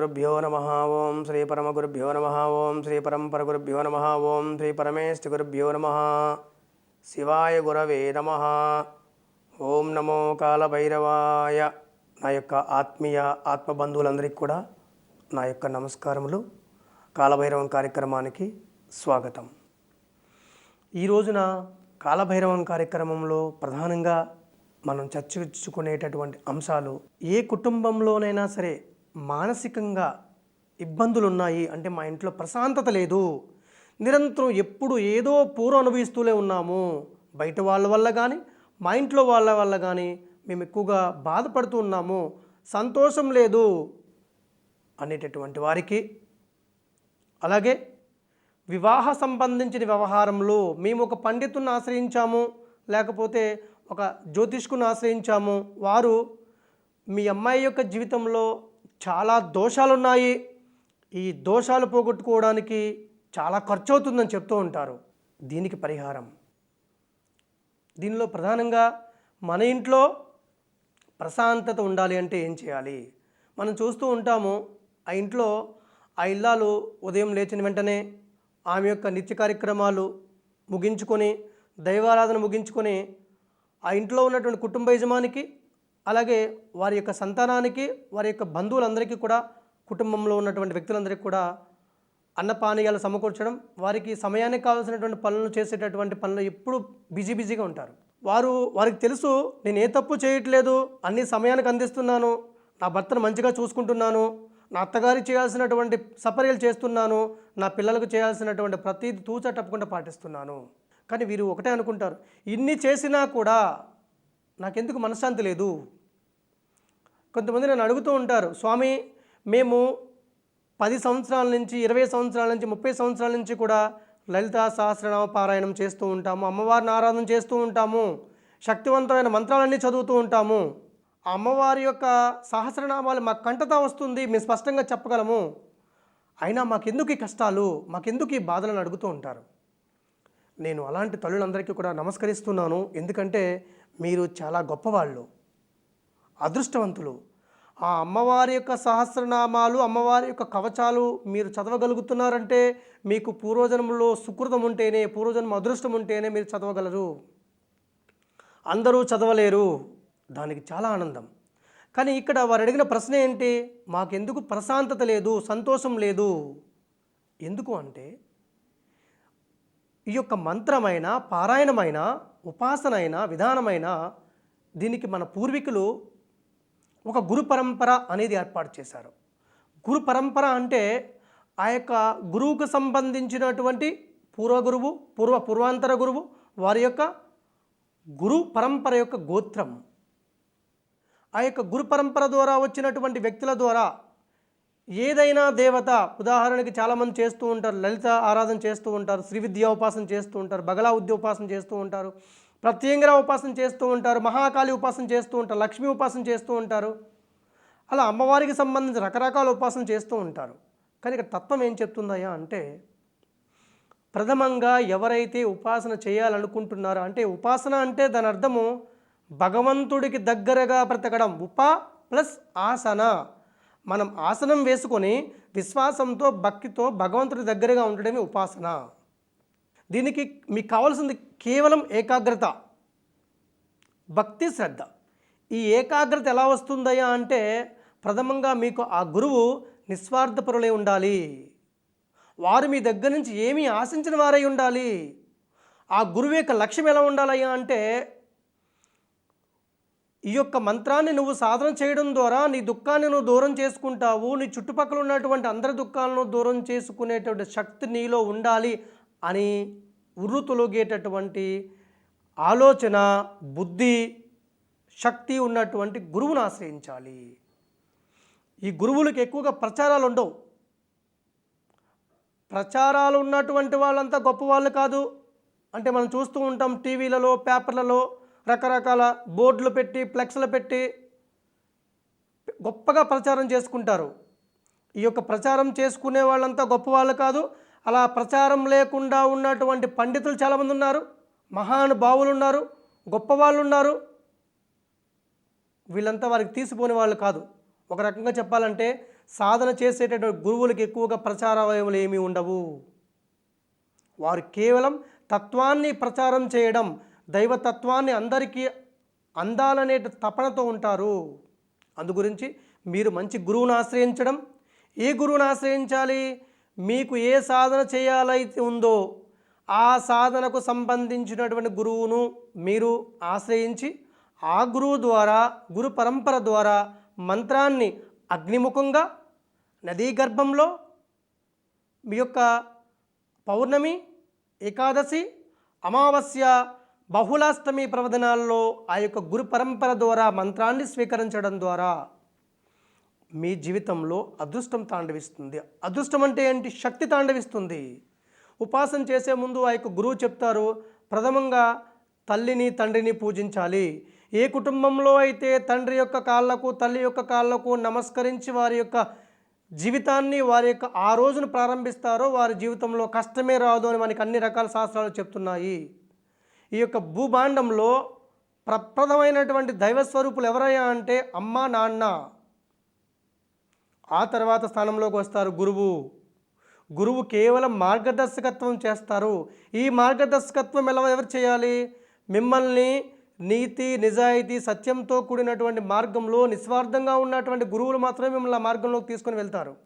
గురుభ్యో నమ ఓం శ్రీ పరమ గురుభ్యో నమ ఓం శ్రీ పరంపర గురుభ్యో నమ ఓం శ్రీ పరమేష్ఠి గురుభ్యో నమ శివాయ గురవే నమ ఓం నమో కాలభైరవాయ నా యొక్క ఆత్మీయ ఆత్మబంధువులందరికీ కూడా నా యొక్క నమస్కారములు. కాలభైరవం కార్యక్రమానికి స్వాగతం. ఈ రోజున కాలభైరవం కార్యక్రమంలో ప్రధానంగా మనం చర్చించుకునేటటువంటి అంశాలు ఏ కుటుంబంలోనైనా సరే మానసికంగా ఇబ్బందులు ఉన్నాయి అంటే మా ఇంట్లో ప్రశాంతత లేదు. నిరంతరం ఎప్పుడు ఏదో పూర్వ అనుభవిస్తూనే ఉన్నాము. బయట వాళ్ళ వల్ల కానీ మా ఇంట్లో వాళ్ళ వల్ల కానీ మేము ఎక్కువగా బాధపడుతూ ఉన్నాము. సంతోషం లేదు అనేటటువంటి వారికి. అలాగే వివాహ సంబంధించిన వ్యవహారంలో మేము ఒక పండితుని ఆశ్రయించాము. లేకపోతే ఒక జ్యోతిష్కుని ఆశ్రయించాము. వారు మీ అమ్మాయి యొక్క జీవితంలో చాలా దోషాలు ఉన్నాయి ఈ దోషాలు పోగొట్టుకోవడానికి చాలా ఖర్చు అవుతుందని చెప్తూ ఉంటారు. దీనికి పరిహారం. దీనిలో ప్రధానంగా మన ఇంట్లో ప్రశాంతత ఉండాలి అంటే ఏం చేయాలి? మనం చూస్తూ ఉంటాము ఆ ఇంట్లో ఆ ఇల్లాలు ఉదయం లేచిన వెంటనే ఆమె యొక్క నిత్య కార్యక్రమాలు ముగించుకొని దైవారాధన ముగించుకొని ఆ ఇంట్లో ఉన్నటువంటి కుటుంబ యజమానికి అలాగే వారి యొక్క సంతానానికి వారి యొక్క బంధువులందరికీ కూడా కుటుంబంలో ఉన్నటువంటి వ్యక్తులందరికీ కూడా అన్నపానీయాలు సమకూర్చడం వారికి సమయానికి కావాల్సినటువంటి పనులు చేసేటటువంటి పనులు ఎప్పుడు బిజీ బిజీగా ఉంటారు. వారు వారికి తెలుసు నేను ఏ తప్పు చేయట్లేదు అన్ని సమయానికి అందిస్తున్నాను నా భర్తను మంచిగా చూసుకుంటున్నాను నా అత్తగారికి చేయాల్సినటువంటి సపర్యలు చేస్తున్నాను నా పిల్లలకు చేయాల్సినటువంటి ప్రతీది తూచ తప్పకుండా పాటిస్తున్నాను. కానీ వీరు ఒకటే అనుకుంటారు ఇన్ని చేసినా కూడా నాకెందుకు మనశ్శాంతి లేదు? కొంతమంది నన్ను అడుగుతూ ఉంటారు స్వామి మేము పది సంవత్సరాల నుంచి ఇరవై సంవత్సరాల నుంచి ముప్పై సంవత్సరాల నుంచి కూడా లలిత సహస్రనామ పారాయణం చేస్తూ ఉంటాము. అమ్మవారిని ఆరాధన చేస్తూ ఉంటాము. శక్తివంతమైన మంత్రాలన్నీ చదువుతూ ఉంటాము. ఆ అమ్మవారి యొక్క సహస్రనామాలు మాకు కంటతా వస్తుంది మేము స్పష్టంగా చెప్పగలము. అయినా మాకెందుకు ఈ కష్టాలు? మాకెందుకు ఈ బాధలను అడుగుతూ ఉంటారు. నేను అలాంటి తల్లులందరికీ కూడా నమస్కరిస్తున్నాను. ఎందుకంటే మీరు చాలా గొప్పవాళ్ళు అదృష్టవంతులు. ఆ అమ్మవారి యొక్క సహస్రనామాలు అమ్మవారి యొక్క కవచాలు మీరు చదవగలుగుతున్నారంటే మీకు పూర్వజన్మలో సుకృతం ఉంటేనే పూర్వజన్మ అదృష్టం ఉంటేనే మీరు చదవగలరు. అందరూ చదవలేరు. దానికి చాలా ఆనందం. కానీ ఇక్కడ వారు అడిగిన ప్రశ్న ఏంటి? మాకెందుకు ప్రశాంతత లేదు సంతోషం లేదు? ఎందుకు అంటే ఈ యొక్క మంత్రమైన పారాయణమైన ఉపాసనైన విధానమైన దీనికి మన పూర్వీకులు ఒక గురు పరంపర అనేది ఏర్పాటు చేశారు. గురు పరంపర అంటే ఆ యొక్క గురువుకు సంబంధించినటువంటి పూర్వ గురువు పూర్వ పూర్వాంతర గురువు వారి యొక్క గురు పరంపర యొక్క గోత్రం. ఆ యొక్క గురు పరంపర ద్వారా వచ్చినటువంటి వ్యక్తుల ద్వారా ఏదైనా దేవత ఉదాహరణకి చాలామంది చేస్తూ ఉంటారు లలిత ఆరాధన చేస్తూ ఉంటారు శ్రీవిద్యా ఉపాసన చేస్తూ ఉంటారు బగలా ఉద్య ఉపాసన చేస్తూ ఉంటారు ప్రత్యంగర ఉపాసన చేస్తూ ఉంటారు మహాకాళి ఉపాసన చేస్తూ ఉంటారు లక్ష్మీ ఉపాసన చేస్తూ ఉంటారు. అలా అమ్మవారికి సంబంధించి రకరకాల ఉపాసన చేస్తూ ఉంటారు. కానీ ఇక్కడ తత్వం ఏం చెప్తుందయ్యా అంటే ప్రథమంగా ఎవరైతే ఉపాసన చేయాలనుకుంటున్నారో అంటే ఉపాసన అంటే దాని అర్థము భగవంతుడికి దగ్గరగా బ్రతకడం ఉప ప్లస్ ఆసన. మనం ఆసనం వేసుకొని విశ్వాసంతో భక్తితో భగవంతుడి దగ్గరగా ఉండడమే ఉపాసన. దీనికి మీకు కావాల్సింది కేవలం ఏకాగ్రత భక్తి శ్రద్ధ. ఈ ఏకాగ్రత ఎలా వస్తుందయ్యా అంటే ప్రథమంగా మీకు ఆ గురువు నిస్వార్థపరులై ఉండాలి. వారు మీ దగ్గర నుంచి ఏమీ ఆశించిన వారై ఉండాలి. ఆ గురువు యొక్క లక్ష్యం ఎలా ఉండాలయ్యా అంటే ఈ యొక్క మంత్రాన్ని నువ్వు సాధన చేయడం ద్వారా నీ దుఃఖాన్ని నువ్వు దూరం చేసుకుంటావు నీ చుట్టుపక్కల ఉన్నటువంటి అందరి దుఃఖాలను దూరం చేసుకునేటువంటి శక్తి నీలో ఉండాలి అని ఉర్రు తొలగేటటువంటి ఆలోచన బుద్ధి శక్తి ఉన్నటువంటి గురువును ఆశ్రయించాలి. ఈ గురువులకు ఎక్కువగా ప్రచారాలు ఉండవు. ప్రచారాలు ఉన్నటువంటి వాళ్ళంతా గొప్ప వాళ్ళు కాదు. అంటే మనం చూస్తూ ఉంటాం టీవీలలో పేపర్లలో రకరకాల బోర్డులు పెట్టి ఫ్లెక్స్లు పెట్టి గొప్పగా ప్రచారం చేసుకుంటారు. ఈ యొక్క ప్రచారం చేసుకునే వాళ్ళంతా గొప్ప వాళ్ళు కాదు. అలా ప్రచారం లేకుండా ఉన్నటువంటి పండితులు చాలామంది ఉన్నారు. మహానుభావులు ఉన్నారు. గొప్ప వాళ్ళు ఉన్నారు. వీళ్ళంతా వారికి తీసిపోని వాళ్ళు కాదు. ఒక రకంగా చెప్పాలంటే సాధన చేసేటటువంటి గురువులకు ఎక్కువగా ప్రచారాలయములు ఏమీ ఉండవు. వారు కేవలం తత్వాన్ని ప్రచారం చేయడం దైవతత్వాన్ని అందరికీ అందాలనే తపనతో ఉంటారు. అందు గురించి మీరు మంచి గురువును ఆశ్రయించడం ఏ గురువును ఆశ్రయించాలి మీకు ఏ సాధన చేయాలైతే ఉందో ఆ సాధనకు సంబంధించినటువంటి గురువును మీరు ఆశ్రయించి ఆ గురువు ద్వారా గురు పరంపర ద్వారా మంత్రాన్ని అగ్నిముఖంగా నదీ గర్భంలో మీ యొక్క పౌర్ణమి ఏకాదశి అమావాస్య బహుళాష్టమి ప్రవచనాల్లో ఆ యొక్క గురు పరంపర ద్వారా మంత్రాన్ని స్వీకరించడం ద్వారా మీ జీవితంలో అదృష్టం తాండవిస్తుంది. అదృష్టం అంటే ఏంటి? శక్తి తాండవిస్తుంది. ఉపాసన చేసే ముందు ఆ యొక్క గురువు చెప్తారు ప్రథమంగా తల్లిని తండ్రిని పూజించాలి. ఏ కుటుంబంలో అయితే తండ్రి యొక్క కాళ్ళకు తల్లి యొక్క కాళ్ళకు నమస్కరించి వారి యొక్క జీవితాన్ని వారి యొక్క ఆ రోజును ప్రారంభిస్తారో వారి జీవితంలో కష్టమే రాదు అని మనకి అన్ని రకాల శాస్త్రాలు చెప్తున్నాయి. ఈ యొక్క భూభాండంలో ప్రప్రదమైనటువంటి దైవ స్వరూపులు ఎవరయ్యా అంటే అమ్మ నాన్న. ఆ తర్వాత స్థానంలోకి వస్తారు గురువు. గురువు కేవలం మార్గదర్శకత్వం చేస్తారు. ఈ మార్గదర్శకత్వం ఎలా ఎవరు చేయాలి? మిమ్మల్ని నీతి నిజాయితీ సత్యంతో కూడినటువంటి మార్గంలో నిస్వార్థంగా ఉన్నటువంటి గురువులు మాత్రమే మిమ్మల్ని ఆ మార్గంలోకి తీసుకొని వెళ్తారు.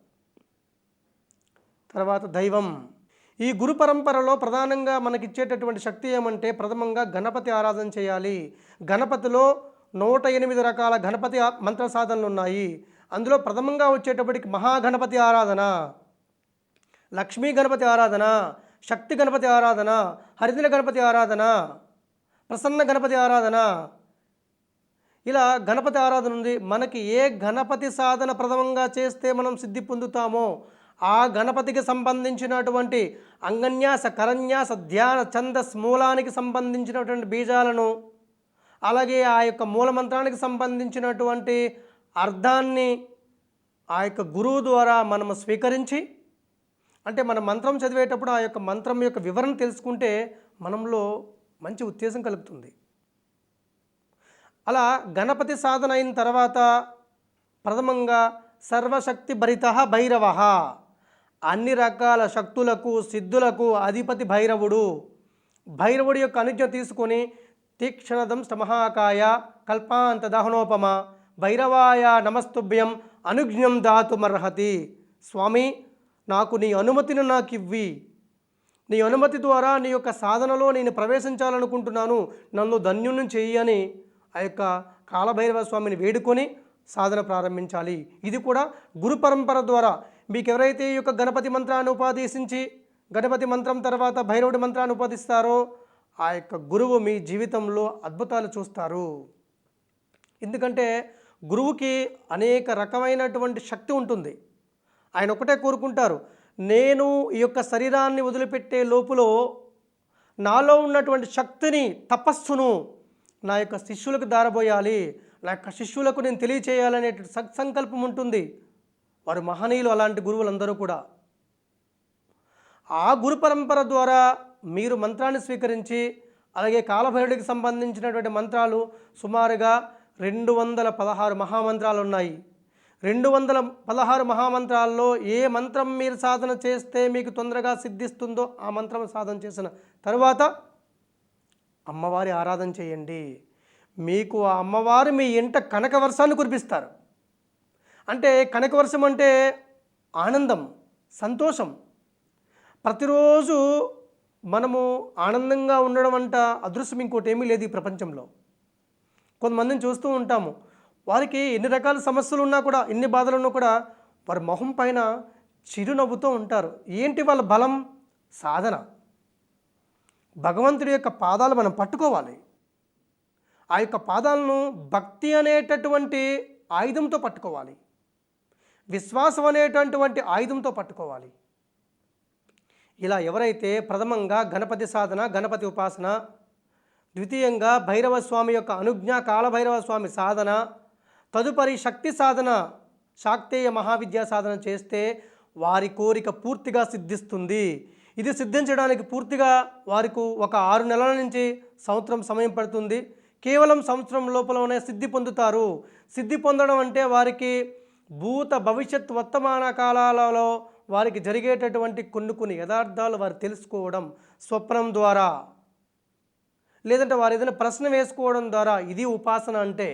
తర్వాత దైవం. ఈ గురు పరంపరలో ప్రధానంగా మనకిచ్చేటటువంటి శక్తి ఏమంటే ప్రథమంగా గణపతి ఆరాధన చేయాలి. గణపతిలో నూట ఎనిమిది రకాల గణపతి మంత్ర సాధనలు ఉన్నాయి. అందులో ప్రథమంగా వచ్చేటప్పటికి మహాగణపతి ఆరాధన లక్ష్మీ గణపతి ఆరాధన శక్తి గణపతి ఆరాధన హరిదిన గణపతి ఆరాధన ప్రసన్న గణపతి ఆరాధన. ఇలా గణపతి ఆరాధన ఉంది. మనకి ఏ గణపతి సాధన ప్రథమంగా చేస్తే మనం సిద్ధి పొందుతామో ఆ గణపతికి సంబంధించినటువంటి అంగన్యాస కరన్యాస ధ్యాన ఛందస్ మూలానికి సంబంధించినటువంటి బీజాలను అలాగే ఆ యొక్క మూలమంత్రానికి సంబంధించినటువంటి అర్థాన్ని ఆ యొక్క గురువు ద్వారా మనము స్వీకరించి అంటే మన మంత్రం చదివేటప్పుడు ఆ యొక్క మంత్రం యొక్క వివరణ తెలుసుకుంటే మనంలో మంచి ఉత్తేజం కలుగుతుంది. అలా గణపతి సాధన అయిన తర్వాత ప్రథమంగా సర్వశక్తి భరిత భైరవ. అన్ని రకాల శక్తులకు సిద్ధులకు అధిపతి భైరవుడు. భైరవుడి యొక్క అనుజ్ఞ తీసుకొని తీక్షణదం మహాకాయ కల్పాంత దహనోపమ భైరవాయ నమస్తుభ్యం అనుజ్ఞం దాతుమర్హతి స్వామి నాకు నీ అనుమతిని నాకు ఇవ్వి. నీ అనుమతి ద్వారా నీ యొక్క సాధనలో నేను ప్రవేశించాలనుకుంటున్నాను. నన్ను ధన్యుని చెయ్యి అని ఆ యొక్క కాలభైరవ స్వామిని వేడుకొని సాధన ప్రారంభించాలి. ఇది కూడా గురు పరంపర ద్వారా మీకు ఎవరైతే ఈ యొక్క గణపతి మంత్రాన్ని ఉపాదేశించి గణపతి మంత్రం తర్వాత భైరవుడి మంత్రాన్ని ఉపదిస్తారో ఆ యొక్క గురువు మీ జీవితంలో అద్భుతాలు చూస్తారు. ఎందుకంటే గురువుకి అనేక రకమైనటువంటి శక్తి ఉంటుంది. ఆయన ఒకటే కోరుకుంటారు నేను ఈ యొక్క శరీరాన్ని వదిలిపెట్టే లోపులో నాలో ఉన్నటువంటి శక్తిని తపస్సును నా యొక్క శిష్యులకు దారబోయాలి. నా యొక్క శిష్యులకు నేను తెలియచేయాలనే సత్సంకల్పం ఉంటుంది. వారు మహనీయులు అలాంటి గురువులందరూ కూడా. ఆ గురు పరంపర ద్వారా మీరు మంత్రాన్ని స్వీకరించి అలాగే కాలభైరుడికి సంబంధించినటువంటి మంత్రాలు సుమారుగా రెండు వందల పదహారు మహామంత్రాలు ఉన్నాయి. రెండు వందల పదహారు మహామంత్రాల్లో ఏ మంత్రం మీరు సాధన చేస్తే మీకు తొందరగా సిద్ధిస్తుందో ఆ మంత్రం సాధన చేసిన తరువాత అమ్మవారి ఆరాధన చేయండి. మీకు ఆ అమ్మవారు మీ ఇంట కనక వర్షాన్ని కురిపిస్తారు. అంటే కనక వర్షం అంటే ఆనందం సంతోషం. ప్రతిరోజు మనము ఆనందంగా ఉండడం అంట అదృశ్యం ఇంకోటి ఏమీ లేదు ఈ ప్రపంచంలో. కొంతమందిని చూస్తూ ఉంటాము. వారికి ఎన్ని రకాల సమస్యలు ఉన్నా కూడా ఎన్ని బాధలు ఉన్నా కూడా వారి మొహం పైన చిరునవ్వుతూ ఉంటారు. ఏంటి వాళ్ళ బలం? సాధన. భగవంతుడి యొక్క పాదాలు మనం పట్టుకోవాలి. ఆ యొక్క పాదాలను భక్తి అనేటటువంటి ఆయుధంతో పట్టుకోవాలి. విశ్వాసం అనేటటువంటి ఆయుధంతో పట్టుకోవాలి. ఇలా ఎవరైతే ప్రథమంగా గణపతి సాధన గణపతి ఉపాసన ద్వితీయంగా భైరవ స్వామి యొక్క అనుజ్ఞ కాలభైరవ స్వామి సాధన తదుపరి శక్తి సాధన శాక్తేయ మహావిద్యా సాధన చేస్తే వారి కోరిక పూర్తిగా సిద్ధిస్తుంది. ఇది సిద్ధించడానికి పూర్తిగా వారికి ఒక ఆరు నెలల నుంచి సంవత్సరం సమయం పడుతుంది. కేవలం సంవత్సరం లోపలనే సిద్ధి పొందుతారు. సిద్ధి పొందడం అంటే వారికి భూత భవిష్యత్ వర్తమాన కాలాలలో వారికి జరిగేటటువంటి కొన్ని కొన్ని యథార్థాలు వారు తెలుసుకోవడం స్వప్నం ద్వారా. లేదంటే వారు ఏదైనా ప్రశ్న వేసుకోవడం ద్వారా ఇది ఉపాసన అంటే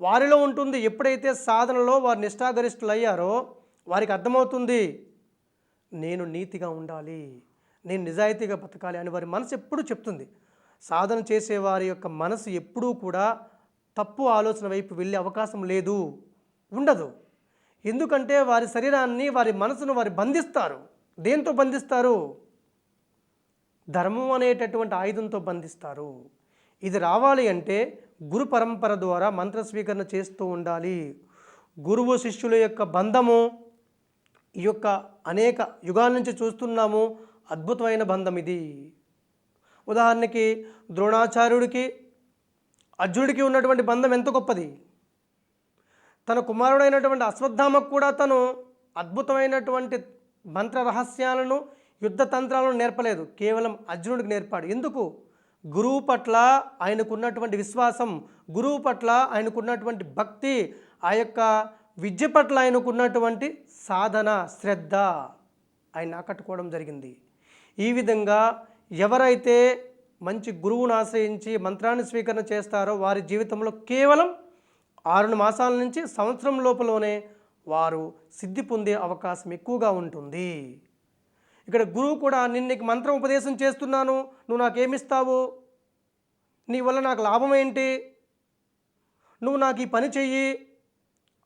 వారిలో ఉంటుంది ఎప్పుడైతే సాధనలో వారు నిష్ఠాగరిష్ఠులు అయ్యారో వారికి అర్థమవుతుంది నేను నీతిగా ఉండాలి నేను నిజాయితీగా బతకాలి అని వారి మనసు ఎప్పుడూ చెప్తుంది. సాధన చేసే వారి యొక్క మనసు ఎప్పుడూ కూడా తప్పు ఆలోచన వైపు వెళ్ళే అవకాశం లేదు. ఉండదు. ఎందుకంటే వారి శరీరాన్ని వారి మనసును వారు బంధిస్తారు. దేంతో బంధిస్తారు? ధర్మం అనేటటువంటి ఆయుధంతో బంధిస్తారు. ఇది రావాలి అంటే గురు పరంపర ద్వారా మంత్ర స్వీకరణ చేస్తూ ఉండాలి. గురువు శిష్యుల యొక్క బంధము ఈ యొక్క అనేక యుగాల నుంచి చూస్తున్నాము అద్భుతమైన బంధం ఇది. ఉదాహరణకి ద్రోణాచార్యుడికి అర్జునుడికి ఉన్నటువంటి బంధం ఎంత గొప్పది? తన కుమారుడైనటువంటి అశ్వత్థామకు కూడా తను అద్భుతమైనటువంటి మంత్ర రహస్యాలను యుద్ధ తంత్రాలను నేర్పలేదు. కేవలం అర్జునుడికి నేర్పాడు. ఎందుకు? గురువు పట్ల ఆయనకున్నటువంటి విశ్వాసం గురువు పట్ల ఆయనకున్నటువంటి భక్తి ఆ యొక్క విద్య పట్ల ఆయనకున్నటువంటి సాధన శ్రద్ధ ఆయన ఆకట్టుకోవడం జరిగింది. ఈ విధంగా ఎవరైతే మంచి గురువును ఆశ్రయించి మంత్రాన్ని స్వీకరణ చేస్తారో వారి జీవితంలో కేవలం ఆరు మాసాల నుంచి సంవత్సరం లోపలనే వారు సిద్ధి పొందే అవకాశం ఎక్కువగా ఉంటుంది. ఇక్కడ గురువు కూడా నేను నీకు మంత్రం ఉపదేశం చేస్తున్నాను నువ్వు నాకేమిస్తావు? నీ వల్ల నాకు లాభం ఏంటి? నువ్వు నాకు ఈ పని చెయ్యి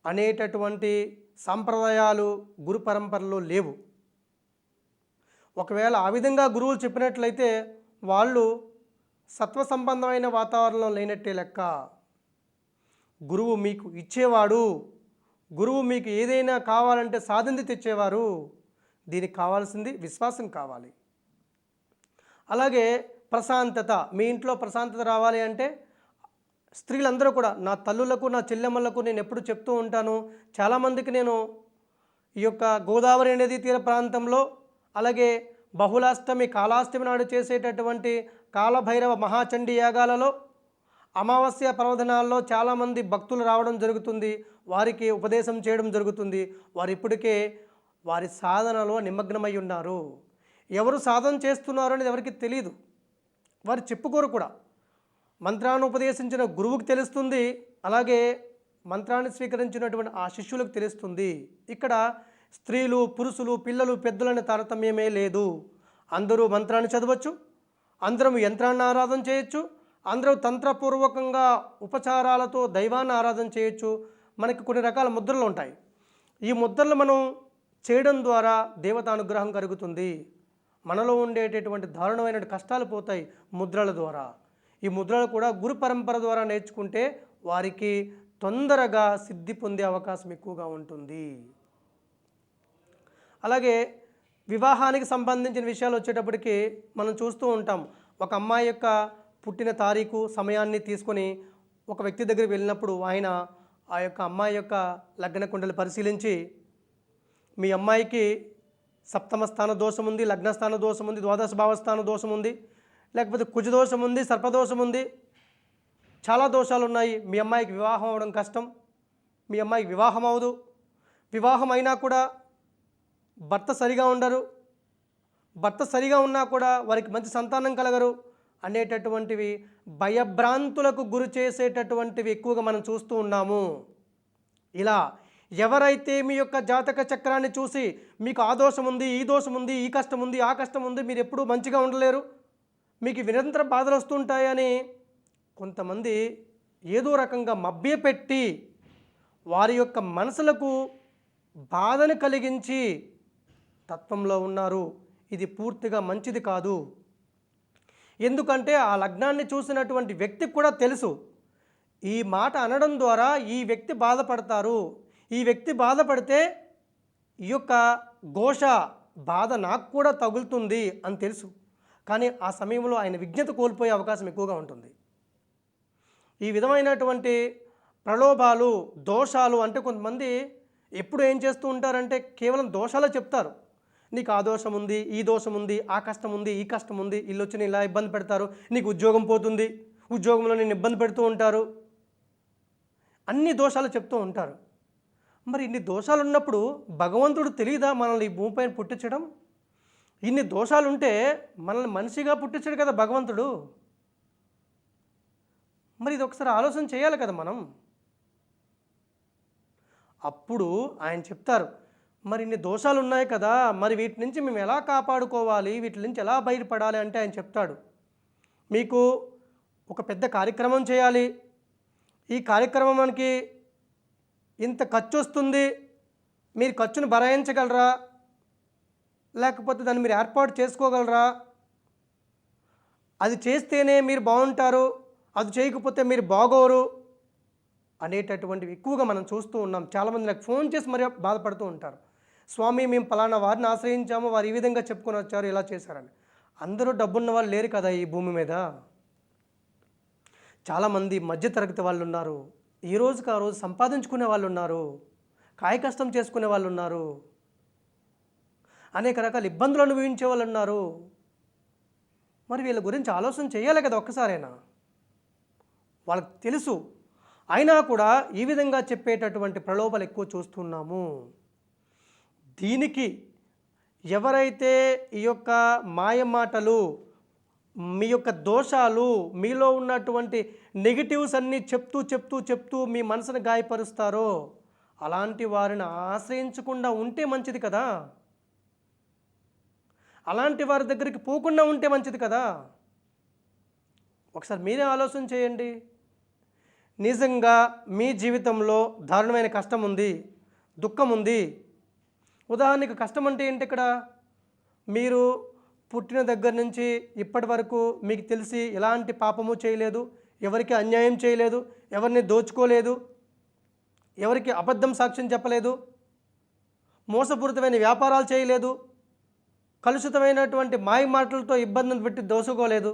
అనేటటువంటి సాంప్రదాయాలు గురు పరంపరలో లేవు. ఒకవేళ ఆ విధంగా గురువులు చెప్పినట్లయితే వాళ్ళు సత్వ సంబంధమైన వాతావరణంలో లేనట్టే లెక్క. గురువు మీకు ఇచ్చేవాడు. గురువు మీకు ఏదైనా కావాలంటే సాధించి తెచ్చేవారు. దీనికి కావాల్సింది విశ్వాసం కావాలి. అలాగే ప్రశాంతత మీ ఇంట్లో ప్రశాంతత రావాలి అంటే స్త్రీలందరూ కూడా నా తల్లులకు నా చెల్లెమ్మలకు నేను ఎప్పుడు చెప్తూ ఉంటాను చాలామందికి నేను ఈ యొక్క గోదావరి నదీ తీర ప్రాంతంలో అలాగే బహుళాష్టమి కాలాష్టమి నాడు చేసేటటువంటి కాలభైరవ మహాచండీ యాగాలలో అమావాస్య పర్వదినాల్లో చాలామంది భక్తులు రావడం జరుగుతుంది. వారికి ఉపదేశం చేయడం జరుగుతుంది. వారు ఇప్పటికే వారి సాధనలో నిమగ్నమై ఉన్నారు. ఎవరు సాధన చేస్తున్నారు అనేది ఎవరికి తెలియదు వారు చెప్పుకోరు కూడా. మంత్రాన్ని ఉపదేశించిన గురువుకు తెలుస్తుంది. అలాగే మంత్రాన్ని స్వీకరించినటువంటి ఆ శిష్యులకు తెలుస్తుంది. ఇక్కడ స్త్రీలు పురుషులు పిల్లలు పెద్దలని తారతమ్యమే లేదు. అందరూ మంత్రాన్ని చదవచ్చు. అందరం యంత్రాన్ని ఆరాధన చేయొచ్చు. అందరూ తంత్రపూర్వకంగా ఉపచారాలతో దైవాన్ని ఆరాధన చేయొచ్చు. మనకి కొన్ని రకాల ముద్రలు ఉంటాయి. ఈ ముద్రలు మనం చేయడం ద్వారా దేవత అనుగ్రహం కలుగుతుంది. మనలో ఉండేటటువంటి దారుణమైన కష్టాలు పోతాయి ముద్రల ద్వారా. ఈ ముద్రలు కూడా గురు పరంపర ద్వారా నేర్చుకుంటే వారికి తొందరగా సిద్ధి పొందే అవకాశం ఎక్కువగా ఉంటుంది. అలాగే వివాహానికి సంబంధించిన విషయాలు వచ్చేటప్పటికి మనం చూస్తూ ఉంటాం. ఒక అమ్మాయి యొక్క పుట్టిన తారీఖు సమయాన్ని తీసుకొని ఒక వ్యక్తి దగ్గరికి వెళ్ళినప్పుడు ఆయన ఆ యొక్క అమ్మాయి యొక్క లగ్న కుండలు పరిశీలించి మీ అమ్మాయికి సప్తమ స్థాన దోషం ఉంది లగ్న స్థాన దోషం ఉంది ద్వాదశ భావస్థాన దోషం ఉంది లేకపోతే కుజ దోషం ఉంది సర్పదోషం ఉంది చాలా దోషాలు ఉన్నాయి మీ అమ్మాయికి వివాహం అవడం కష్టం మీ అమ్మాయికి వివాహం అవదు వివాహం అయినా కూడా భర్త సరిగా ఉండరు భర్త సరిగా ఉన్నా కూడా వారికి మంచి సంతానం కలగరు అనేటటువంటివి భయభ్రాంతులకు గురి చేసేటటువంటివి ఎక్కువగా మనం చూస్తూ ఉన్నాము. ఇలా ఎవరైతే మీ యొక్క జాతక చక్రాన్ని చూసి మీకు ఆ దోషం ఉంది ఈ దోషం ఉంది ఈ కష్టం ఉంది ఆ కష్టం ఉంది మీరు ఎప్పుడూ మంచిగా ఉండలేరు? మీకు నిరంతర బాధలు వస్తుంటాయని కొంతమంది ఏదో రకంగా మభ్యపెట్టి వారి యొక్క మనసులకు బాధను కలిగించి తత్వంలో ఉన్నారు. ఇది పూర్తిగా మంచిది కాదు. ఎందుకంటే ఆ లగ్నాన్ని చూసినటువంటి వ్యక్తికి కూడా తెలుసు. ఈ మాట అనడం ద్వారా ఈ వ్యక్తి బాధపడతారు. ఈ వ్యక్తి బాధపడితే ఈ యొక్క ఘోష బాధ నాకు కూడా తగులుతుంది అని తెలుసు. కానీ ఆ సమయంలో ఆయన విజ్ఞత కోల్పోయే అవకాశం ఎక్కువగా ఉంటుంది. ఈ విధమైనటువంటి ప్రలోభాలు దోషాలు అంటే కొంతమంది ఎప్పుడు ఏం చేస్తూ ఉంటారంటే కేవలం దోషాలే చెప్తారు. నీకు ఆ దోషం ఉంది ఈ దోషం ఉంది ఆ కష్టం ఉంది ఈ కష్టం ఉంది వీళ్ళు వచ్చి ఇలా ఇబ్బంది పెడతారు నీకు ఉద్యోగం పోతుంది ఉద్యోగంలో నేను ఇబ్బంది పెడుతూ ఉంటారు. అన్ని దోషాలు చెప్తూ ఉంటారు. మరి ఇన్ని దోషాలు ఉన్నప్పుడు భగవంతుడు తెలియదా మనల్ని ఈ భూమిపైన పుట్టించడం? ఇన్ని దోషాలు ఉంటే మనల్ని మనిషిగా పుట్టించాడు కదా భగవంతుడు. మరి ఇది ఒకసారి ఆలోచన చేయాలి కదా మనం. అప్పుడు ఆయన చెప్తారు మరి ఇన్ని దోషాలు ఉన్నాయి కదా మరి వీటి నుంచి మేము ఎలా కాపాడుకోవాలి వీటి నుంచి ఎలా బయటపడాలి అంటే ఆయన చెప్తాడు. మీకు ఒక పెద్ద కార్యక్రమం చేయాలి. ఈ కార్యక్రమానికి ఇంత ఖర్చు వస్తుంది మీరు ఖర్చును భరాయించగలరా లేకపోతే దాన్ని మీరు ఏర్పాటు చేసుకోగలరా? అది చేస్తేనే మీరు బాగుంటారు అది చేయకపోతే మీరు బాగోరు అనేటటువంటివి ఎక్కువగా మనం చూస్తూ ఉన్నాం. చాలామంది నాకు ఫోన్ చేసి మరి బాధపడుతూ ఉంటారు. స్వామి మేము పలానా వారిని ఆశ్రయించాము వారు ఈ విధంగా చెప్పుకొని వచ్చారు ఇలా చేశారని. అందరూ డబ్బున్న వాళ్ళు లేరు కదా ఈ భూమి మీద. చాలామంది మధ్యతరగతి వాళ్ళు ఉన్నారు. ఈ రోజుకి ఆ రోజు సంపాదించుకునే వాళ్ళు ఉన్నారు. కాయ కష్టం చేసుకునే వాళ్ళు ఉన్నారు. అనేక రకాల ఇబ్బందులు అనుభవించే వాళ్ళు ఉన్నారు. మరి వీళ్ళ గురించి ఆలోచన చేయాలి కదా ఒక్కసారైనా. వాళ్ళకి తెలుసు. అయినా కూడా ఈ విధంగా చెప్పేటటువంటి ప్రలోభాలు ఎక్కువ చూస్తున్నాము. దీనికి ఎవరైతే ఈ యొక్క మాయ మాటలు మీ యొక్క దోషాలు మీలో ఉన్నటువంటి నెగిటివ్స్ అన్నీ చెప్తూ చెప్తూ చెప్తూ మీ మనసును గాయపరుస్తారో అలాంటి వారిని ఆశ్రయించకుండా ఉంటే మంచిది కదా? అలాంటి వారి దగ్గరికి పోకుండా ఉంటే మంచిది కదా? ఒకసారి మీరే ఆలోచన చేయండి. నిజంగా మీ జీవితంలో దారుణమైన కష్టం ఉంది దుఃఖం ఉంది ఉదాహరణకు కష్టం అంటే ఏంటి ఇక్కడ? మీరు పుట్టిన దగ్గర నుంచి ఇప్పటి వరకు మీకు తెలిసి ఎలాంటి పాపము చేయలేదు ఎవరికి అన్యాయం చేయలేదు ఎవరిని దోచుకోలేదు ఎవరికి అబద్ధం సాక్ష్యం చెప్పలేదు మోసపూరితమైన వ్యాపారాలు చేయలేదు కలుషితమైనటువంటి మాయ మాటలతో ఇబ్బందులు పెట్టి దోసుకోలేదు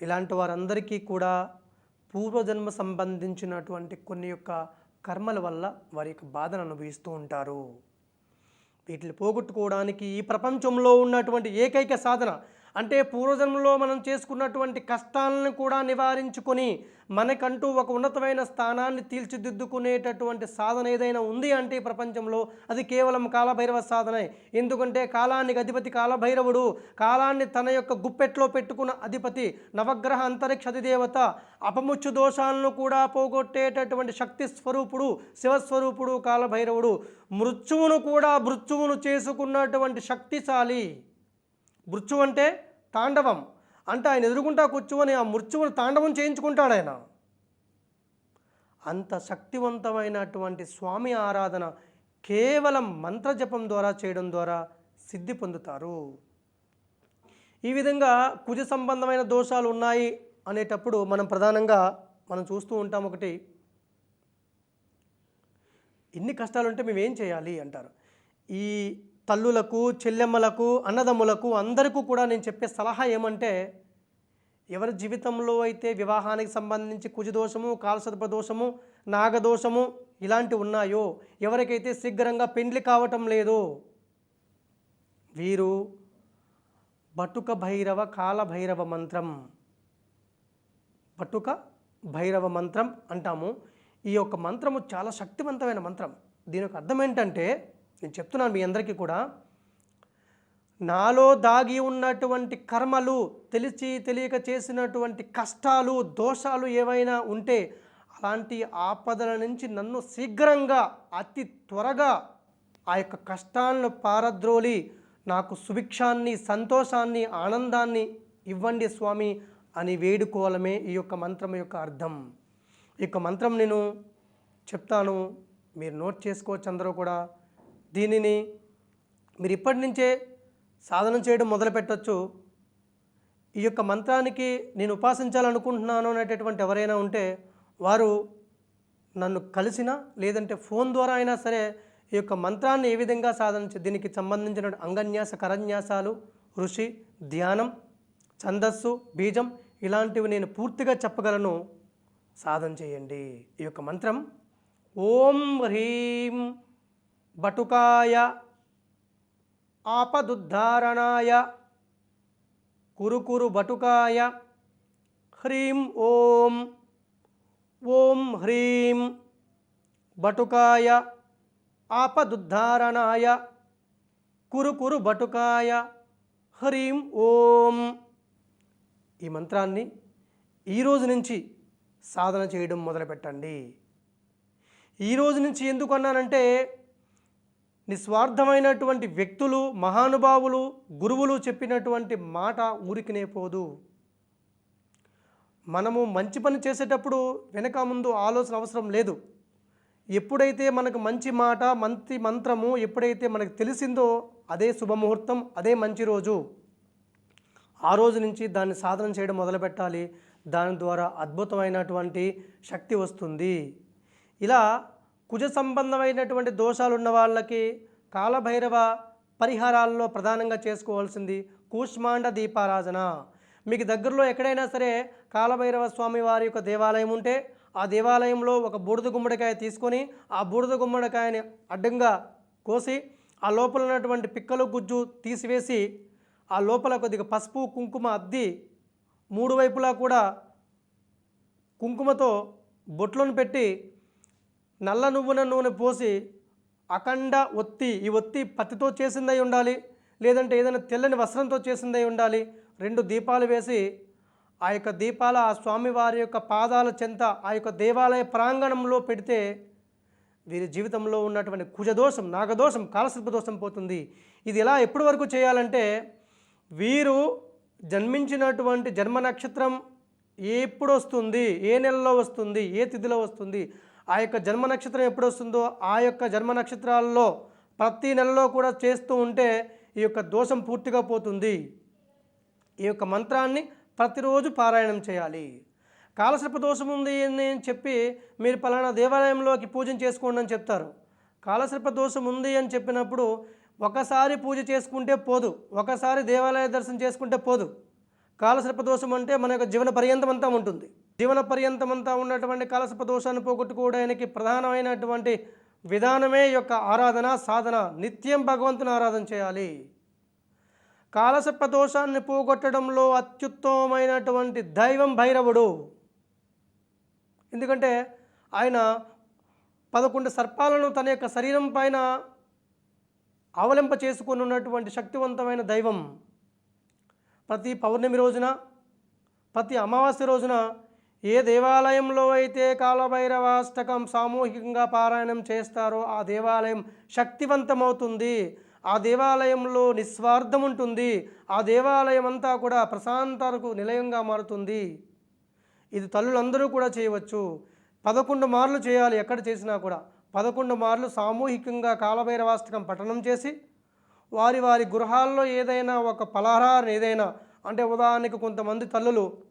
ఇలాంటి వారందరికీ కూడా పూర్వజన్మ సంబంధించినటువంటి కొన్ని యొక్క కర్మల వల్ల వారి యొక్క బాధను అనుభవిస్తూ ఉంటారు. వీటిని పోగొట్టుకోవడానికి ఈ ప్రపంచంలో ఉన్నటువంటి ఏకైక సాధన అంటే పూర్వజన్మలో మనం చేసుకున్నటువంటి కష్టాలను కూడా నివారించుకొని మనకంటూ ఒక ఉన్నతమైన స్థానాన్ని తీర్చిదిద్దుకునేటటువంటి సాధన ఏదైనా ఉంది అంటే ప్రపంచంలో అది కేవలం కాలభైరవ సాధనే. ఎందుకంటే కాలానికి అధిపతి కాలభైరవుడు కాలాన్ని తన యొక్క గుప్పెట్లో పెట్టుకున్న అధిపతి నవగ్రహ అంతరిక్ష అధిదేవత అపముచ్చు దోషాలను కూడా పోగొట్టేటటువంటి శక్తి స్వరూపుడు శివస్వరూపుడు కాలభైరవుడు. మృత్యువును కూడా మృత్యువును చేసుకున్నటువంటి శక్తిశాలి. మృత్యు అంటే తాండవం. అంటే ఆయన ఎదురుకుంటా కూర్చొని ఆ మృత్యువును తాండవం చేయించుకుంటాడు ఆయన. అంత శక్తివంతమైనటువంటి స్వామి ఆరాధన కేవలం మంత్రజపం ద్వారా చేయడం ద్వారా సిద్ధి పొందుతారు. ఈ విధంగా కుజ సంబంధమైన దోషాలు ఉన్నాయి అనేటప్పుడు మనం ప్రధానంగా మనం చూస్తూ ఉంటాం ఒకటి. ఇన్ని కష్టాలుంటే మేము ఏం చేయాలి అంటారు. ఈ తల్లులకు చెల్లెమ్మలకు అన్నదమ్ములకు అందరికీ కూడా నేను చెప్పే సలహా ఏమంటే ఎవరి జీవితంలో అయితే వివాహానికి సంబంధించి కుజదోషము కాలసర్ప దోషము నాగదోషము ఇలాంటి ఉన్నాయో ఎవరికైతే శీఘ్రంగా పెండ్లి కావటం లేదో వీరు బటుక భైరవ కాల భైరవ మంత్రం. బటుక భైరవ మంత్రం అంటాము. ఈ యొక్క మంత్రము చాలా శక్తివంతమైన మంత్రం. దీని యొక్క అర్థం ఏంటంటే నేను చెప్తున్నాను మీ అందరికీ కూడా. నాలో దాగి ఉన్నటువంటి కర్మలు తెలిసి తెలియక చేసినటువంటి కష్టాలు దోషాలు ఏవైనా ఉంటే అలాంటి ఆపదల నుంచి నన్ను శీఘ్రంగా అతి త్వరగా ఆ యొక్క కష్టాలను పారద్రోలి నాకు సుభిక్షాన్ని సంతోషాన్ని ఆనందాన్ని ఇవ్వండి స్వామి అని వేడుకోవడమే ఈ యొక్క మంత్రం యొక్క అర్థం. ఈ యొక్క మంత్రం నేను చెప్తాను. మీరు నోట్ చేసుకోవచ్చు అందరూ కూడా. దీనిని మీరు ఇప్పటి నుంచే సాధన చేయడం మొదలు పెట్టచ్చు. ఈ యొక్క మంత్రానికి నేను ఉపాసించాలనుకుంటున్నాను అనేటటువంటి ఎవరైనా ఉంటే వారు నన్ను కలిసినా లేదంటే ఫోన్ ద్వారా అయినా సరే ఈ యొక్క మంత్రాన్ని ఏ విధంగా సాధన దీనికి సంబంధించిన అంగన్యాస కరన్యాసాలు ఋషి ధ్యానం ఛందస్సు బీజం ఇలాంటివి నేను పూర్తిగా చెప్పగలను. సాధన చేయండి. ఈ యొక్క మంత్రం ఓం హ్రీం బటుకాయ ఆపదుద్ధారణాయ కురుకురు బటుకాయ హ్రీం ఓం ఓం హ్రీం బటుకాయ ఆపదుద్ధారణాయ కురుకురు బటుకాయ హ్రీం ఓం. ఈ మంత్రాన్ని ఈ రోజు నుంచి సాధన చేయడం మొదలుపెట్టండి. ఈ రోజు నుంచి ఎందుకు అన్నానంటే నిస్వార్థమైనటువంటి వ్యక్తులు మహానుభావులు గురువులు చెప్పినటువంటి మాట ఊరికినే పోదు. మనము మంచి పని చేసేటప్పుడు వెనక ముందు ఆలోచన అవసరం లేదు. ఎప్పుడైతే మనకు మంచి మాట మంచి మంత్రము ఎప్పుడైతే మనకు తెలిసిందో అదే శుభముహూర్తం అదే మంచి రోజు. ఆ రోజు నుంచి దాన్ని సాధన చేయడం మొదలుపెట్టాలి. దాని ద్వారా అద్భుతమైనటువంటి శక్తి వస్తుంది. ఇలా కుజ సంబంధమైనటువంటి దోషాలు ఉన్న వాళ్ళకి కాలభైరవ పరిహారాల్లో ప్రధానంగా చేసుకోవాల్సింది కూష్మాండ దీపారాధన. మీకు దగ్గరలో ఎక్కడైనా సరే కాలభైరవ స్వామి వారి యొక్క దేవాలయం ఉంటే ఆ దేవాలయంలో ఒక బూడిద గుమ్మడికాయ తీసుకొని ఆ బూడిద గుమ్మడికాయని అడ్డంగా కోసి ఆ లోపల ఉన్నటువంటి పిక్కలు గుజ్జు తీసివేసి ఆ లోపల కొద్దిగా పసుపు కుంకుమ అద్ది మూడు వైపులా కూడా కుంకుమతో బొట్లను పెట్టి నల్ల నువ్వుల నూనె పోసి అఖండ ఒత్తి ఈ ఒత్తి పత్తితో చేసిందై ఉండాలి. లేదంటే ఏదైనా తెల్లని వస్త్రంతో చేసిందై ఉండాలి. రెండు దీపాలు వేసి ఆ యొక్క దీపాల ఆ స్వామివారి యొక్క పాదాల చెంత ఆ యొక్క దేవాలయ ప్రాంగణంలో పెడితే వీరి జీవితంలో ఉన్నటువంటి కుజదోషం నాగదోషం కాలసర్పదోషం పోతుంది. ఇది ఎలా ఎప్పటి వరకు చేయాలంటే వీరు జన్మించినటువంటి జన్మ నక్షత్రం ఎప్పుడు వస్తుంది? ఏ నెలలో వస్తుంది? ఏ తిథిలో వస్తుంది? ఆ యొక్క జన్మ నక్షత్రం ఎప్పుడు వస్తుందో ఆ యొక్క జన్మ నక్షత్రాల్లో ప్రతి నెలలో కూడా చేస్తూ ఉంటే ఈ యొక్క దోషం పూర్తిగా పోతుంది. ఈ యొక్క మంత్రాన్ని ప్రతిరోజు పారాయణం చేయాలి. కాలసర్ప దోషం ఉంది అని చెప్పి మీరు పలానా దేవాలయంలోకి పూజ చేసుకోండి అని చెప్తారు. కాలసర్ప దోషం ఉంది అని చెప్పినప్పుడు ఒకసారి పూజ చేసుకుంటే పోదు. ఒకసారి దేవాలయ దర్శనం చేసుకుంటే పోదు. కాలసర్ప దోషం అంటే మన యొక్క జీవన పర్యంతం అంతా ఉంటుంది. జీవన పర్యంతమంతా ఉన్నటువంటి కలసప దోషాన్ని పోగొట్టుకోవడానికి ప్రధానమైనటువంటి విధానమే యొక్క ఆరాధన సాధన. నిత్యం భగవంతుని ఆరాధన చేయాలి. కాలసర్ప దోషాన్ని పోగొట్టడంలో అత్యుత్తమమైనటువంటి దైవం భైరవుడు. ఎందుకంటే ఆయన పదకొండు సర్పాలను తన యొక్క శరీరం పైన అవలింప చేసుకుని ఉన్నటువంటి శక్తివంతమైన దైవం. ప్రతి పౌర్ణమి రోజున ప్రతి అమావాస్య రోజున ఏ దేవాలయంలో అయితే కాలభైరవాష్టకం సామూహికంగా పారాయణం చేస్తారో ఆ దేవాలయం శక్తివంతమవుతుంది. ఆ దేవాలయంలో నిస్వార్థం ఉంటుంది. ఆ దేవాలయం అంతా కూడా ప్రశాంతకు నిలయంగా మారుతుంది. ఇది తల్లులందరూ కూడా చేయవచ్చు. పదకొండు మార్లు చేయాలి ఎక్కడ చేసినా కూడా. పదకొండు మార్లు సామూహికంగా కాలభైరవాస్తకం పఠనం చేసి వారి వారి గృహాల్లో ఏదైనా ఒక పలహారం ఏదైనా అంటే ఉదాహరణకు కొంతమంది తల్లులు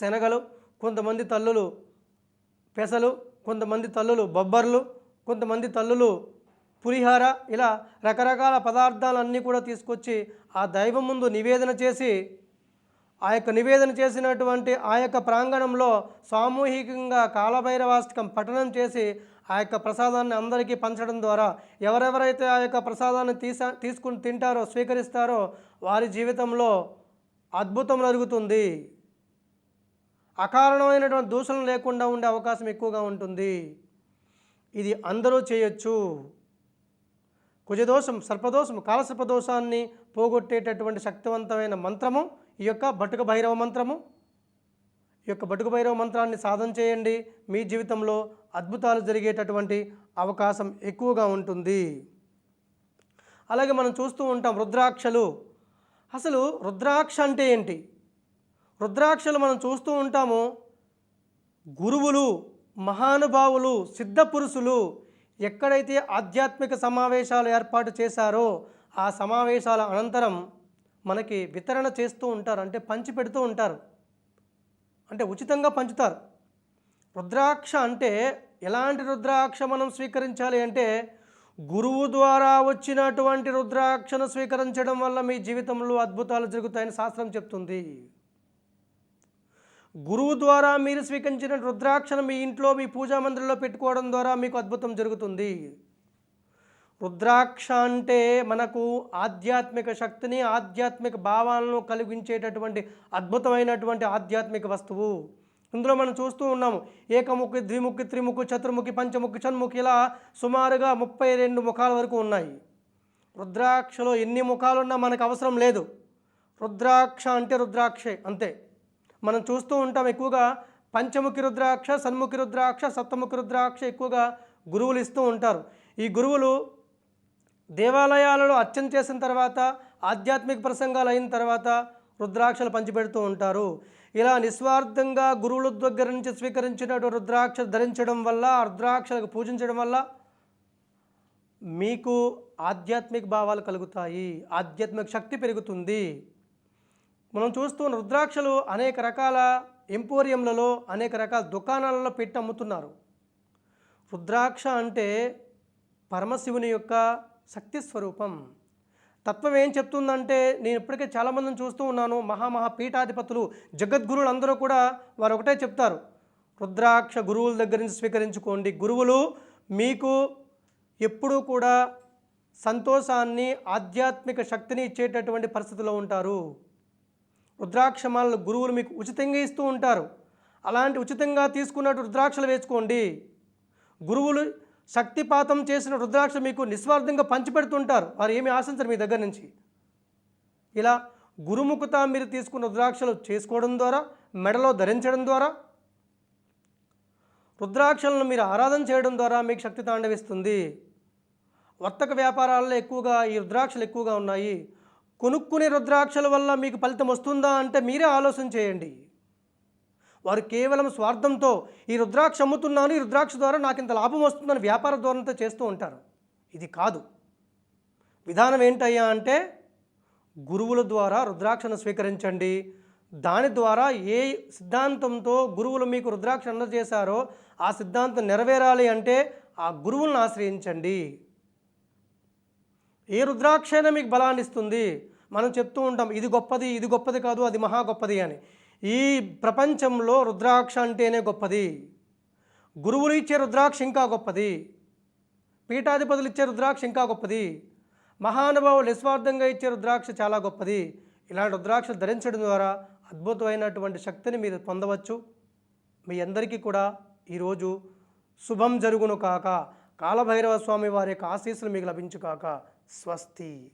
శనగలు కొంతమంది తల్లులు పెసలు కొంతమంది తల్లులు బొబ్బర్లు కొంతమంది తల్లులు పులిహార ఇలా రకరకాల పదార్థాలన్నీ కూడా తీసుకొచ్చి ఆ దైవం ముందు నివేదన చేసి ఆ యొక్క నివేదన చేసినటువంటి ఆ యొక్క ప్రాంగణంలో సామూహికంగా కాలభైరవాష్టకం పఠనం చేసి ఆ యొక్క ప్రసాదాన్ని అందరికీ పంచడం ద్వారా ఎవరెవరైతే ఆ యొక్క ప్రసాదాన్ని తీసా తీసుకుని తింటారో స్వీకరిస్తారో వారి జీవితంలో అద్భుతం జరుగుతుంది అకారణమైనటువంటి దూషణ లేకుండా ఉండే అవకాశం ఎక్కువగా ఉంటుంది. ఇది అందరూ చేయొచ్చు. కుజదోషం సర్పదోషం కాలసర్పదోషాన్ని పోగొట్టేటటువంటి శక్తివంతమైన మంత్రము ఈ యొక్క బటుక భైరవ మంత్రము. ఈ యొక్క బటుక భైరవ మంత్రాన్ని సాధన చేయండి. మీ జీవితంలో అద్భుతాలు జరిగేటటువంటి అవకాశం ఎక్కువగా ఉంటుంది. అలాగే మనం చూస్తూ ఉంటాం రుద్రాక్షలు. అసలు రుద్రాక్ష అంటే ఏంటి? రుద్రాక్షలు మనం చూస్తూ ఉంటాము. గురువులు మహానుభావులు సిద్ధపురుషులు ఎక్కడైతే ఆధ్యాత్మిక సమావేశాలు ఏర్పాటు చేశారో ఆ సమావేశాల అనంతరం మనకి వితరణ చేస్తూ ఉంటారు. అంటే పంచి పెడుతూ ఉంటారు. అంటే ఉచితంగా పంచుతారు. రుద్రాక్ష అంటే ఎలాంటి రుద్రాక్ష మనం స్వీకరించాలి అంటే గురువు ద్వారా వచ్చినటువంటి రుద్రాక్షను స్వీకరించడం వల్ల మీ జీవితంలో అద్భుతాలు జరుగుతాయని శాస్త్రం చెప్తుంది. గురువు ద్వారా మీరు స్వీకరించిన రుద్రాక్షను మీ ఇంట్లో మీ పూజా మందిరంలో పెట్టుకోవడం ద్వారా మీకు అద్భుతం జరుగుతుంది. రుద్రాక్ష అంటే మనకు ఆధ్యాత్మిక శక్తిని ఆధ్యాత్మిక భావాలను కలిగించేటటువంటి అద్భుతమైనటువంటి ఆధ్యాత్మిక వస్తువు. ఇందులో మనం చూస్తూ ఉన్నాము ఏకముఖి ద్విముఖి త్రిముఖి చతుర్ముఖి పంచముఖి షణ్ముఖి ఇలా సుమారుగా ముప్పై రెండు ముఖాల వరకు ఉన్నాయి. రుద్రాక్షలో ఎన్ని ముఖాలున్నా మనకు అవసరం లేదు. రుద్రాక్ష అంటే రుద్రాక్షే అంతే. మనం చూస్తూ ఉంటాం ఎక్కువగా పంచముఖి రుద్రాక్ష సన్ముఖి రుద్రాక్ష సప్తముఖి రుద్రాక్ష ఎక్కువగా గురువులు ఇస్తూ ఉంటారు. ఈ గురువులు దేవాలయాలలో అర్చన చేసిన తర్వాత ఆధ్యాత్మిక ప్రసంగాలు అయిన తర్వాత రుద్రాక్షలు పంచిపెడుతూ ఉంటారు. ఇలా నిస్వార్థంగా గురువుల దగ్గర నుంచి స్వీకరించినటువంటి రుద్రాక్ష ధరించడం వల్ల రుద్రాక్షలకు పూజించడం వల్ల మీకు ఆధ్యాత్మిక భావాలు కలుగుతాయి. ఆధ్యాత్మిక శక్తి పెరుగుతుంది. మనం చూస్తున్న రుద్రాక్షలు అనేక రకాల ఎంపోరియంలలో అనేక రకాల దుకాణాలలో పెట్టి అమ్ముతున్నారు. రుద్రాక్ష అంటే పరమశివుని యొక్క శక్తి స్వరూపం. తత్వం ఏం చెప్తుందంటే నేను ఇప్పటికే చాలామందిని చూస్తూ ఉన్నాను మహామహా పీఠాధిపతులు జగద్గురువులు అందరూ కూడా వారు ఒకటే చెప్తారు. రుద్రాక్ష గురువుల దగ్గర నుంచి స్వీకరించుకోండి. గురువులు మీకు ఎప్పుడూ కూడా సంతోషాన్ని ఆధ్యాత్మిక శక్తిని ఇచ్చేటటువంటి పరిస్థితిలో ఉంటారు. రుద్రాక్షమాలను గురువులు మీకు ఉచితంగా ఇస్తూ ఉంటారు. అలాంటి ఉచితంగా తీసుకున్నట్టు రుద్రాక్షలు వేసుకోండి. గురువులు శక్తిపాతం చేసిన రుద్రాక్ష మీకు నిస్వార్థంగా పంచిపెడుతుంటారు. వారు ఏమి ఆశించరు మీ దగ్గర నుంచి. ఇలా గురుముఖత మీరు తీసుకున్న రుద్రాక్షలు చేసుకోవడం ద్వారా మెడలో ధరించడం ద్వారా రుద్రాక్షలను మీరు ఆరాధన చేయడం ద్వారా మీకు శక్తి తాండవిస్తుంది. వర్తక వ్యాపారాల్లో ఎక్కువగా ఈ రుద్రాక్షలు ఎక్కువగా ఉన్నాయి. కొనుక్కునే రుద్రాక్షల వల్ల మీకు ఫలితం వస్తుందా అంటే మీరే ఆలోచన చేయండి. వారు కేవలం స్వార్థంతో ఈ రుద్రాక్ష అమ్ముతున్నాను ఈ రుద్రాక్ష ద్వారా నాకు ఇంత లాభం వస్తుందని వ్యాపార ధోరణితో చేస్తూ ఉంటారు. ఇది కాదు. విధానం ఏంటయ్యా అంటే గురువుల ద్వారా రుద్రాక్షను స్వీకరించండి. దాని ద్వారా ఏ సిద్ధాంతంతో గురువులు మీకు రుద్రాక్ష అందజేశారో ఆ సిద్ధాంతం నెరవేరాలి అంటే ఆ గురువులను ఆశ్రయించండి. ఏ రుద్రాక్షైనా మీకు బలాన్ని ఇస్తుంది. మనం చెప్తూ ఉంటాం ఇది గొప్పది ఇది గొప్పది కాదు అది మహా గొప్పది అని. ఈ ప్రపంచంలో రుద్రాక్ష అంటేనే గొప్పది. గురువులు ఇచ్చే రుద్రాక్ష ఇంకా గొప్పది. పీఠాధిపతులు ఇచ్చే రుద్రాక్ష ఇంకా గొప్పది. మహానుభావులు నిస్వార్థంగా ఇచ్చే రుద్రాక్ష చాలా గొప్పది. ఇలాంటి రుద్రాక్షలు ధరించడం ద్వారా అద్భుతమైనటువంటి శక్తిని మీరు పొందవచ్చు. మీ అందరికీ కూడా ఈరోజు శుభం జరుగును కాక కాలభైరవ స్వామి వారి యొక్క ఆశీస్సులు మీకు లభించు కాక. સ્વસ્તિ